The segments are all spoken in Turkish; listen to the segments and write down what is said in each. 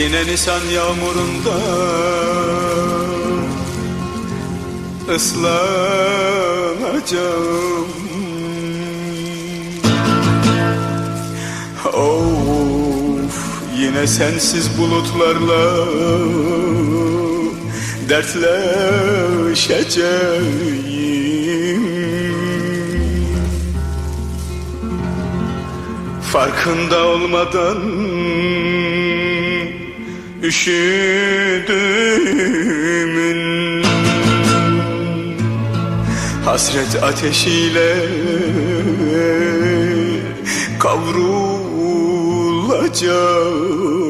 Yine Nisan yağmurunda ıslanacağım. Of yine sensiz bulutlarla dertleşeceğim. Farkında olmadan üşüdüğümün. Hasret ateşiyle kavrulacağım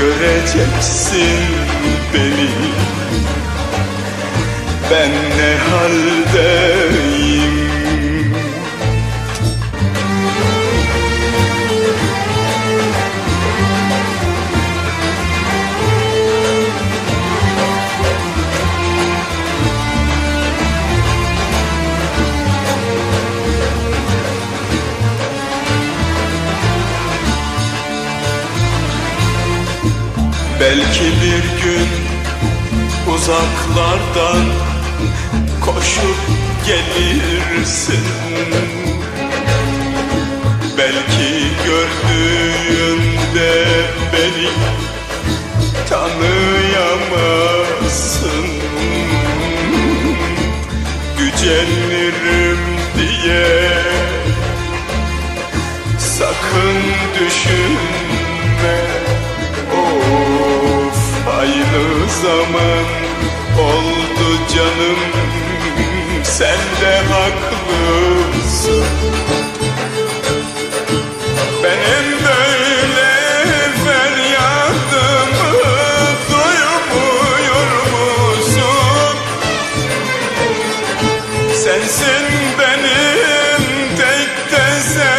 Göreceksin beni. Ben ne haldeyim Belki bir gün uzaklardan koşup gelirsin. Belki gördüğünde beni tanıyamazsın Gücenirim diye sakın düşünme zaman oldu canım. Sen de haklısın. Benim böyle feryadımı duymuyor musun? Sensin benim tek tesellim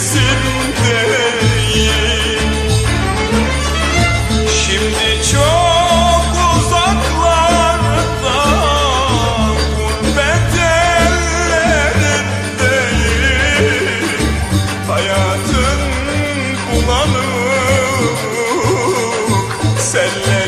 pençesindeyim Şimdi çok uzaklarda gurbet ellerindeyim Hayatın bulanık sellerindeyim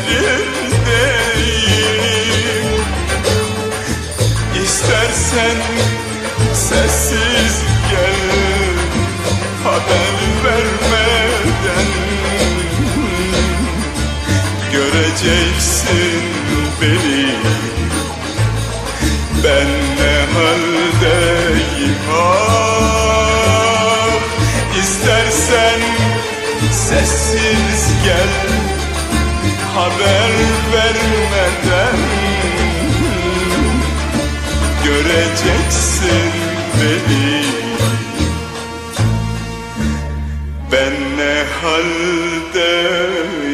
görmeden Göreceksin beni. Ben ne haldeyim? Ah İstersen sessiz gel Haber vermeden Göreceksin beni. Ben ne haldeyim